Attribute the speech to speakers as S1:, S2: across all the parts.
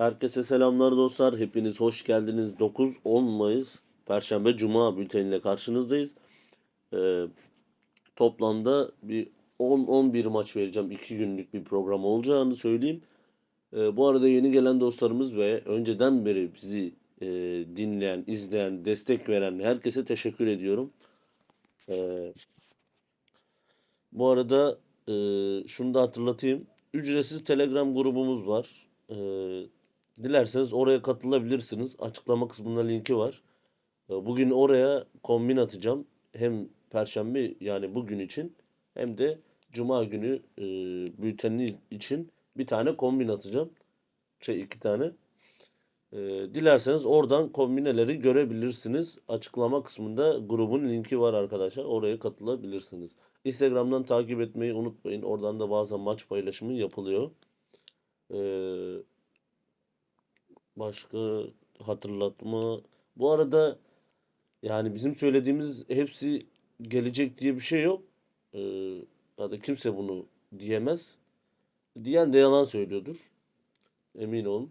S1: Herkese selamlar dostlar. Hepiniz hoş geldiniz. 9-10 Mayıs Perşembe Cuma bülteniyle karşınızdayız. Ee, toplamda bir 10-11 maç vereceğim. 2 günlük bir program olacağını söyleyeyim. Ee, bu arada yeni gelen dostlarımız ve önceden beri bizi e, dinleyen, izleyen, destek veren herkese teşekkür ediyorum. Ee, bu arada e, şunu da hatırlatayım. Ücretsiz Telegram grubumuz var. Ee, dilerseniz oraya katılabilirsiniz. Açıklama kısmında linki var. Ee, bugün oraya kombin atacağım. Hem Perşembe yani bugün için hem de Cuma günü e, bülteni için bir tane kombin atacağım. Şey iki tane. Ee, dilerseniz oradan kombineleri görebilirsiniz. Açıklama kısmında grubun linki var arkadaşlar. Oraya katılabilirsiniz. Instagram'dan takip etmeyi unutmayın. Oradan da bazen maç paylaşımı yapılıyor. Ee, başka hatırlatma. Bu arada yani bizim söylediğimiz hepsi gelecek diye bir şey yok. Ee, ya kimse bunu diyemez. Diyen de yalan söylüyordur. Emin olun.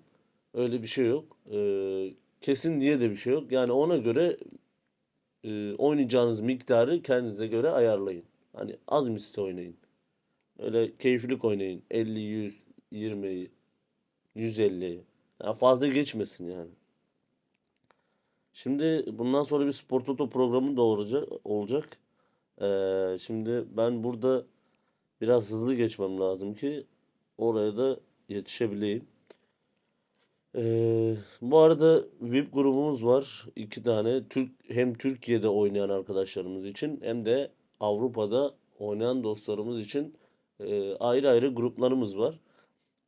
S1: Öyle bir şey yok. Ee, kesin diye de bir şey yok. Yani ona göre e, oynayacağınız miktarı kendinize göre ayarlayın. Hani az misli oynayın. Öyle keyiflik oynayın. 50, 100, 20, 150. Yani fazla geçmesin yani. Şimdi bundan sonra bir Spor Toto programı da olacak. Ee, şimdi ben burada biraz hızlı geçmem lazım ki oraya da yetişebileyim. Ee, bu arada VIP grubumuz var. iki tane. Türk hem Türkiye'de oynayan arkadaşlarımız için hem de Avrupa'da oynayan dostlarımız için e, ayrı ayrı gruplarımız var.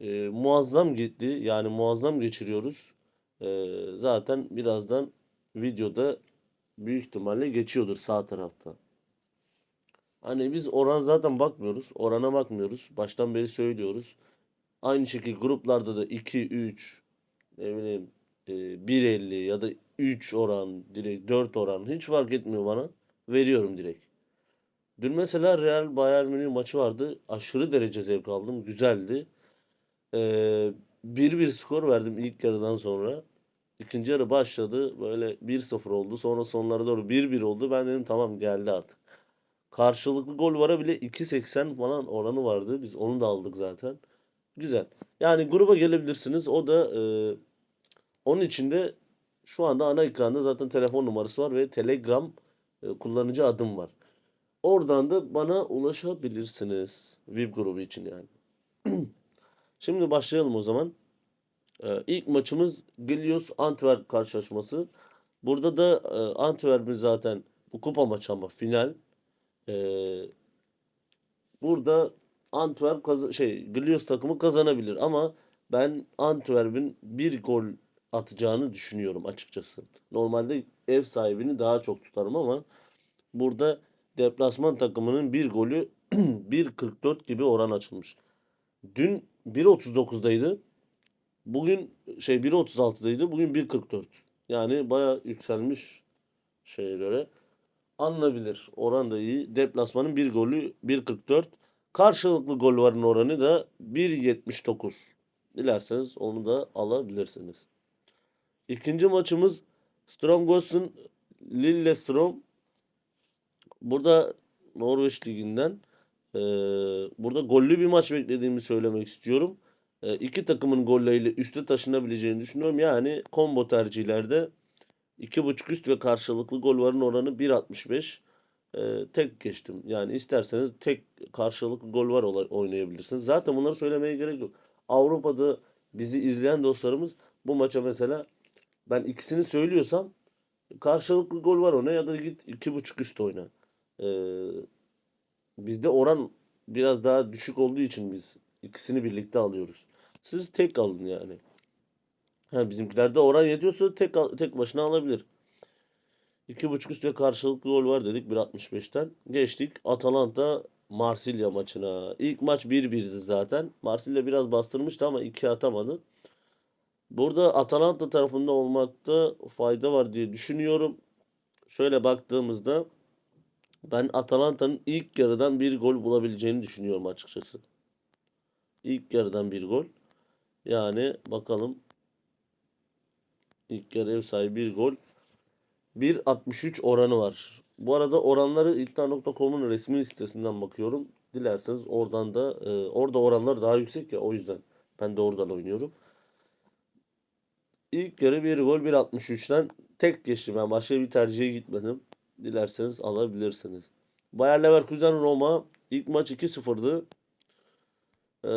S1: E, muazzam gitti. Yani muazzam geçiriyoruz. E, zaten birazdan videoda büyük ihtimalle geçiyordur sağ tarafta. Hani biz oran zaten bakmıyoruz. Orana bakmıyoruz. Baştan beri söylüyoruz. Aynı şekilde gruplarda da 2, 3, ne bileyim e, 1.50 ya da 3 oran, direkt 4 oran hiç fark etmiyor bana. Veriyorum direkt. Dün mesela Real Bayern Münih maçı vardı. Aşırı derece zevk aldım. Güzeldi. Ee, 1-1 skor verdim ilk yarıdan sonra. İkinci yarı başladı. Böyle 1-0 oldu. Sonra sonlara doğru 1-1 oldu. Ben dedim tamam geldi artık. Karşılıklı gol vara bile 2.80 falan oranı vardı. Biz onu da aldık zaten. Güzel. Yani gruba gelebilirsiniz. O da e, onun içinde şu anda ana ekranda zaten telefon numarası var ve Telegram e, kullanıcı adım var. Oradan da bana ulaşabilirsiniz. VIP grubu için yani. Şimdi başlayalım o zaman. Ee, ilk maçımız Gilios Antwerp karşılaşması. Burada da e, Antwerp'in zaten bu kupa maçı ama final. Ee, burada Antwerp kaz şey Gilios takımı kazanabilir ama ben Antwerp'in bir gol atacağını düşünüyorum açıkçası. Normalde ev sahibini daha çok tutarım ama burada deplasman takımının bir golü 1.44 gibi oran açılmış. Dün 1.39'daydı. Bugün şey 1.36'daydı. Bugün 1.44. Yani baya yükselmiş şeye göre. Alınabilir. Oran da iyi. Deplasmanın bir golü 1.44. Karşılıklı gol varın oranı da 1.79. Dilerseniz onu da alabilirsiniz. İkinci maçımız Stromgos'un Lillestrøm Burada Norveç Ligi'nden e, burada gollü bir maç beklediğimi söylemek istiyorum. E, iki takımın golleriyle üste taşınabileceğini düşünüyorum. Yani combo tercihlerde 2.5 üst ve karşılıklı gol varın oranı 1.65. E, tek geçtim. Yani isterseniz tek karşılıklı gol var oynayabilirsiniz. Zaten bunları söylemeye gerek yok. Avrupa'da bizi izleyen dostlarımız bu maça mesela ben ikisini söylüyorsam karşılıklı gol var ona ya da git 2.5 üst oyna. Ee, bizde oran biraz daha düşük olduğu için biz ikisini birlikte alıyoruz. Siz tek alın yani. Ha, bizimkilerde oran yetiyorsa tek tek başına alabilir. 2.5 üstte karşılıklı gol var dedik 1.65'ten. Geçtik Atalanta Marsilya maçına. İlk maç 1-1'di zaten. Marsilya biraz bastırmıştı ama 2 atamadı. Burada Atalanta tarafında olmakta fayda var diye düşünüyorum. Şöyle baktığımızda ben Atalanta'nın ilk yarıdan bir gol bulabileceğini düşünüyorum açıkçası. İlk yarıdan bir gol. Yani bakalım İlk yarı ev sahibi bir gol. 1.63 oranı var. Bu arada oranları iddia.com'un resmi sitesinden bakıyorum. Dilerseniz oradan da e, orada oranlar daha yüksek ya o yüzden ben de oradan oynuyorum. İlk yarı bir gol 1.63'ten tek geçtim. Ben başka bir tercihe gitmedim. Dilerseniz alabilirsiniz. Bayer Leverkusen Roma ilk maç 2-0'dı. Ee,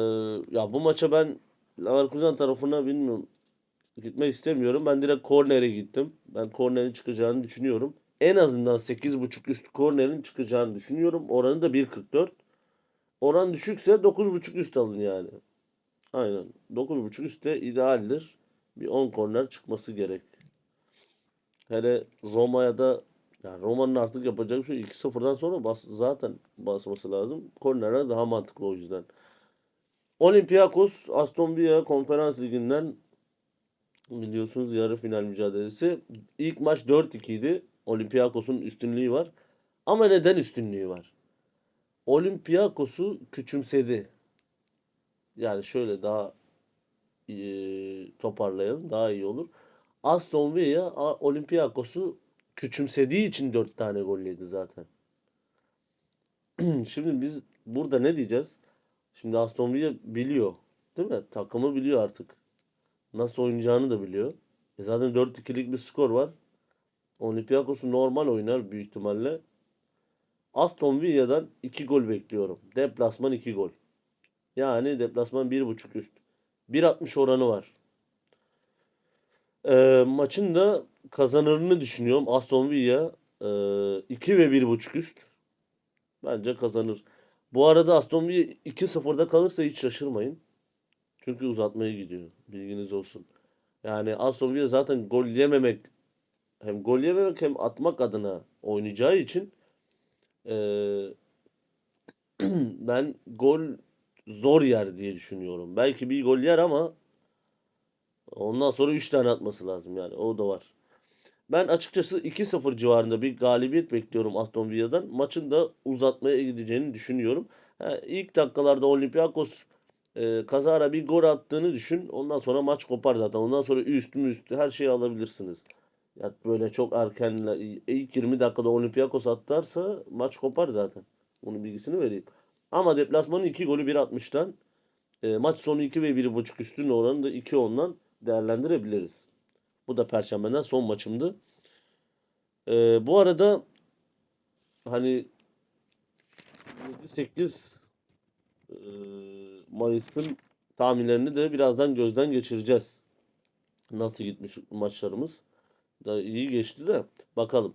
S1: ya bu maça ben Leverkusen tarafına bilmiyorum gitmek istemiyorum. Ben direkt kornere gittim. Ben kornerin çıkacağını düşünüyorum. En azından 8.5 üst kornerin çıkacağını düşünüyorum. Oranı da 1.44. Oran düşükse 9.5 üst alın yani. Aynen. 9.5 üst de idealdir. Bir 10 korner çıkması gerek. Hele Roma'ya da yani Roma'nın artık yapacağı bir şey 2-0'dan sonra bas, zaten basması lazım. Kornerler daha mantıklı o yüzden. Olympiakos Aston Villa Konferans Ligi'nden biliyorsunuz yarı final mücadelesi. İlk maç 4-2 idi. Olympiakos'un üstünlüğü var. Ama neden üstünlüğü var? Olympiakos'u küçümsedi. Yani şöyle daha e, toparlayalım daha iyi olur. Aston Villa Olympiakos'u küçümsediği için 4 tane gol yedi zaten. Şimdi biz burada ne diyeceğiz? Şimdi Aston Villa biliyor. Değil mi? Takımı biliyor artık. Nasıl oynayacağını da biliyor. E zaten 4-2'lik bir skor var. Olympiakos'u normal oynar büyük ihtimalle. Aston Villa'dan 2 gol bekliyorum. Deplasman 2 gol. Yani deplasman 1.5 üst. 1.60 oranı var. Ee, maçın da kazanırını düşünüyorum. Aston Villa e, 2 ve 1.5 üst. Bence kazanır. Bu arada Aston Villa 2-0'da kalırsa hiç şaşırmayın. Çünkü uzatmaya gidiyor. Bilginiz olsun. Yani Aston Villa zaten gol yememek hem gol yememek hem atmak adına oynayacağı için eee, ben gol zor yer diye düşünüyorum. Belki bir gol yer ama ondan sonra 3 tane atması lazım yani. O da var. Ben açıkçası 2-0 civarında bir galibiyet bekliyorum Aston Villa'dan. Maçın da uzatmaya gideceğini düşünüyorum. Ha, ilk dakikalarda Olympiakos e, kazara bir gol attığını düşün. Ondan sonra maç kopar zaten. Ondan sonra üst mü üstü her şeyi alabilirsiniz. Ya böyle çok erken ilk 20 dakikada Olympiakos atarsa maç kopar zaten. Onun bilgisini vereyim. Ama deplasmanın 2 golü 1.60'tan e, maç sonu 2 ve 1.5 üstün oranı da 2.10'dan değerlendirebiliriz. Bu da Perşembeden son maçımdı. E, bu arada hani 7-8 e, Mayıs'ın tahminlerini de birazdan gözden geçireceğiz. Nasıl gitmiş maçlarımız. Da iyi geçti de bakalım.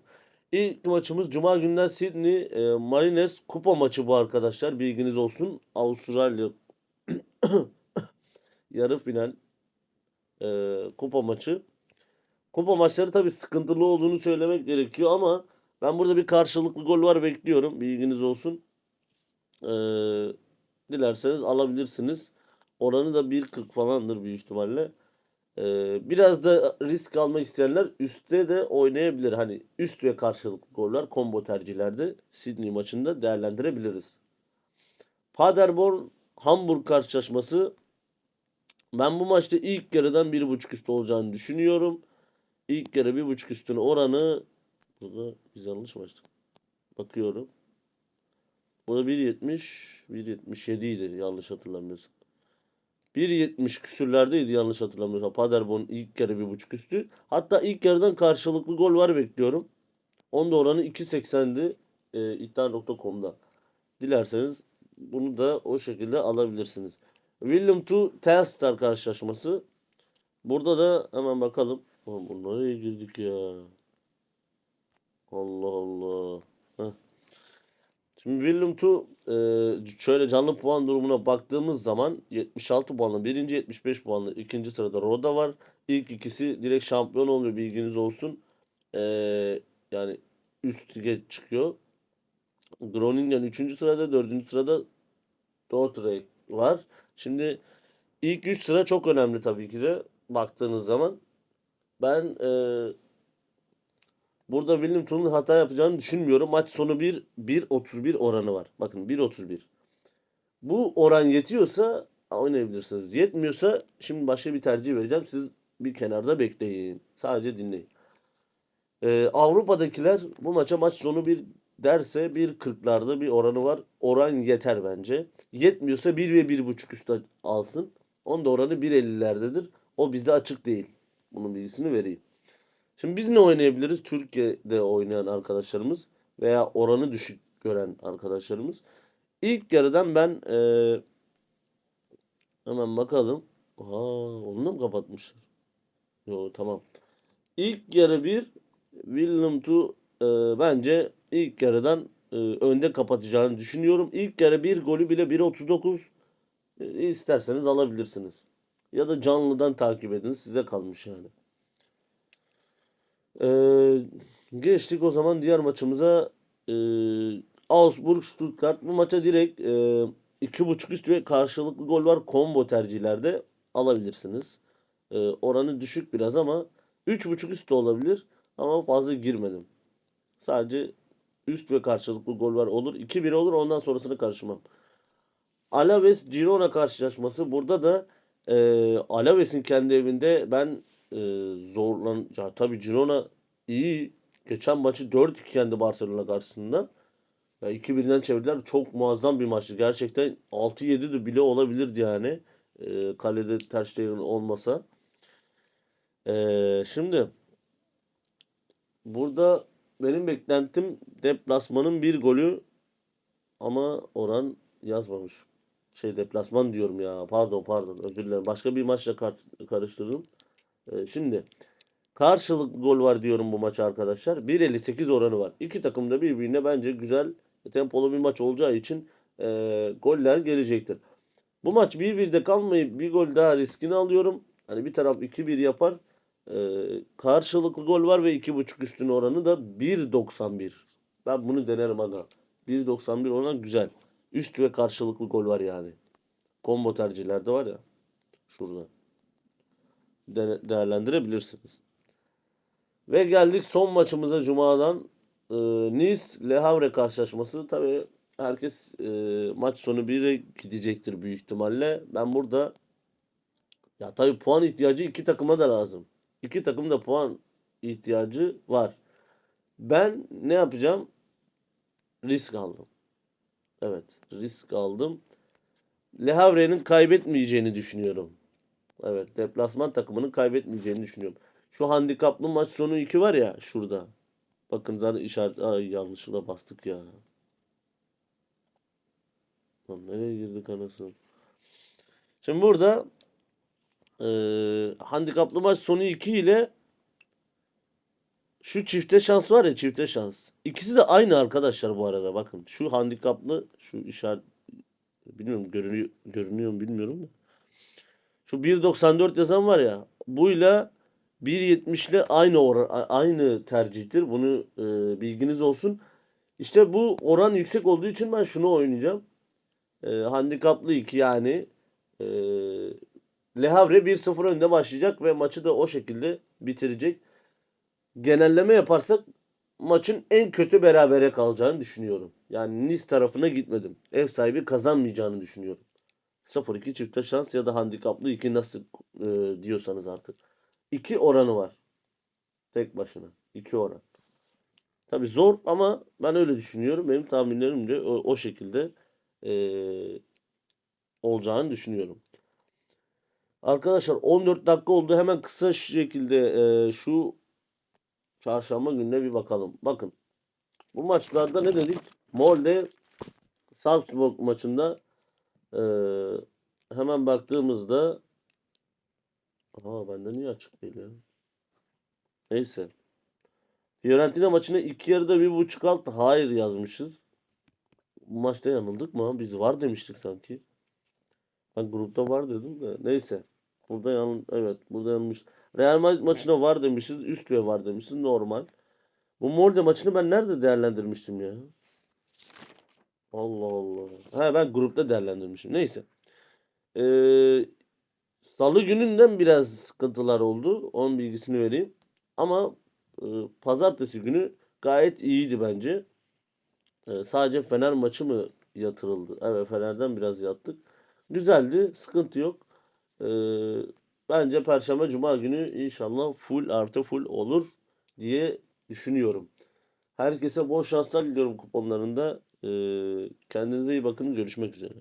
S1: İlk maçımız Cuma günden Sydney e, Mariners kupa maçı bu arkadaşlar. Bilginiz olsun. Avustralya yarı final e, kupa maçı. Kupa maçları tabii sıkıntılı olduğunu söylemek gerekiyor ama ben burada bir karşılıklı gol var bekliyorum. Bilginiz olsun. E, dilerseniz alabilirsiniz. Oranı da 1.40 falandır büyük ihtimalle. Ee, biraz da risk almak isteyenler üstte de oynayabilir. Hani üst ve karşılıklı goller combo tercihlerde Sydney maçında değerlendirebiliriz. Paderborn Hamburg karşılaşması ben bu maçta ilk yarıdan 1.5 üst olacağını düşünüyorum. İlk yarı 1.5 üstün oranı burada biz yanlış mı açtık? Bakıyorum. Burada 1.70 1.77 idi yanlış hatırlamıyorsam. 1.70 küsürlerdeydi yanlış hatırlamıyorsam. Paderborn ilk yarı 1.5 üstü. Hatta ilk yarıdan karşılıklı gol var bekliyorum. Onda oranı 2.80'di e, iddia.com'da. Dilerseniz bunu da o şekilde alabilirsiniz. William to Telstar karşılaşması. Burada da hemen bakalım. Oğlum bu nereye girdik ya? Allah Allah. Heh. Şimdi William Tu e, şöyle canlı puan durumuna baktığımız zaman 76 puanlı birinci 75 puanlı ikinci sırada Roda var. İlk ikisi direkt şampiyon oluyor bilginiz olsun. E, yani üst lige çıkıyor. Groningen 3. sırada 4. sırada Dordrecht var. Şimdi ilk 3 sıra çok önemli tabii ki de baktığınız zaman. Ben e, Burada William Tull'un hata yapacağını düşünmüyorum. Maç sonu 1 1.31 oranı var. Bakın 1.31. Bu oran yetiyorsa oynayabilirsiniz. Yetmiyorsa şimdi başka bir tercih vereceğim. Siz bir kenarda bekleyin. Sadece dinleyin. Ee, Avrupa'dakiler bu maça maç sonu bir derse 1.40'larda bir oranı var. Oran yeter bence. Yetmiyorsa 1 ve 1.5 üstü alsın. Onun da oranı 1.50'lerdedir. O bizde açık değil. Bunun bilgisini vereyim. Şimdi biz ne oynayabiliriz? Türkiye'de oynayan arkadaşlarımız veya oranı düşük gören arkadaşlarımız. İlk yarıdan ben eee, hemen bakalım. Aa, onu da mı kapatmışlar? Yo tamam. İlk yarı bir Willem to eee, bence ilk yarıdan eee, önde kapatacağını düşünüyorum. İlk yarı bir golü bile 1.39 e, isterseniz alabilirsiniz. Ya da canlıdan takip edin. Size kalmış yani. Ee, geçtik o zaman diğer maçımıza. Ee, Augsburg Stuttgart. Bu maça direkt e, iki buçuk üst ve karşılıklı gol var. Combo tercihlerde alabilirsiniz. Ee, oranı düşük biraz ama üç buçuk üst de olabilir. Ama fazla girmedim. Sadece üst ve karşılıklı gol var olur. 2-1 olur ondan sonrasını karışmam. Alaves Girona karşılaşması. Burada da e, Alaves'in kendi evinde ben e, zorlan ya tabii Girona iyi. Geçen maçı 4-2 yendi Barcelona karşısında. Ya 2-1'den çevirdiler. Çok muazzam bir maçtı. Gerçekten 6-7 de bile olabilirdi yani. E, kalede Ter olmasa. E, şimdi burada benim beklentim deplasmanın bir golü ama oran yazmamış. Şey deplasman diyorum ya. Pardon pardon özür dilerim. Başka bir maçla kar- karıştırdım. Ee, şimdi karşılıklı gol var diyorum bu maça arkadaşlar. 1.58 oranı var. İki takım da birbirine bence güzel tempolu bir maç olacağı için e, goller gelecektir. Bu maç 1-1'de kalmayıp bir gol daha riskini alıyorum. Hani bir taraf 2-1 yapar. Ee, karşılıklı gol var ve 2.5 üstün oranı da 1.91. Ben bunu denerim aga. 1.91 oran güzel. Üst ve karşılıklı gol var yani. Combo tercihlerde var ya. Şurada. De- değerlendirebilirsiniz. Ve geldik son maçımıza Cuma'dan. Ee, Nice Le Havre karşılaşması. Tabii herkes e, maç sonu 1'e gidecektir büyük ihtimalle. Ben burada ya tabii puan ihtiyacı iki takıma da lazım. İki takım da puan ihtiyacı var. Ben ne yapacağım? Risk aldım. Evet, risk aldım. Le Havre'nin kaybetmeyeceğini düşünüyorum. Evet, deplasman takımının kaybetmeyeceğini düşünüyorum. Şu handikaplı maç sonu 2 var ya şurada. Bakın zaten işaret ay yanlışlıkla bastık ya. Lan nereye girdik anasını? Şimdi burada eee handikaplı maç sonu 2 ile şu çifte şans var ya çifte şans. İkisi de aynı arkadaşlar bu arada bakın. Şu handikaplı şu işaret bilmiyorum görünüyor, görünüyor mu bilmiyorum da. Şu 1.94 yazan var ya buyla 1.70 ile aynı oran, aynı tercihtir. Bunu e, bilginiz olsun. İşte bu oran yüksek olduğu için ben şunu oynayacağım. E, handikaplı 2 yani. E, Le Havre 1-0 önde başlayacak ve maçı da o şekilde bitirecek. Genelleme yaparsak maçın en kötü berabere kalacağını düşünüyorum. Yani Nice tarafına gitmedim. Ev sahibi kazanmayacağını düşünüyorum. 0-2 çifte şans ya da handikaplı 2 nasıl e, diyorsanız artık. 2 oranı var. Tek başına. 2 oran. Tabi zor ama ben öyle düşünüyorum. Benim tahminlerim de o, o şekilde e, olacağını düşünüyorum. Arkadaşlar 14 dakika oldu. Hemen kısa şekilde e, şu çarşamba gününe bir bakalım. Bakın. Bu maçlarda ne dedik? Molde Salzburg maçında e, hemen baktığımızda Aa bende niye açık değil ya? Neyse. Fiorentina maçına iki yarıda bir buçuk alt hayır yazmışız. Bu maçta yanıldık mı? Biz var demiştik sanki. Ben grupta var dedim de. Neyse. Burada yan evet burada yanlış. Real Madrid maçına var demişiz. Üst ve var demişiz. Normal. Bu Molde maçını ben nerede değerlendirmiştim ya? Allah Allah. Ha ben grupta değerlendirmişim. Neyse. Ee, Salı gününden biraz sıkıntılar oldu. Onun bilgisini vereyim. Ama e, pazartesi günü gayet iyiydi bence. E, sadece Fener maçı mı yatırıldı? Evet Fener'den biraz yattık. Güzeldi. Sıkıntı yok. E, Bence Perşembe Cuma günü inşallah full artı full olur diye düşünüyorum. Herkese bol şanslar diliyorum kuponlarında. Ee, kendinize iyi bakın. Görüşmek üzere.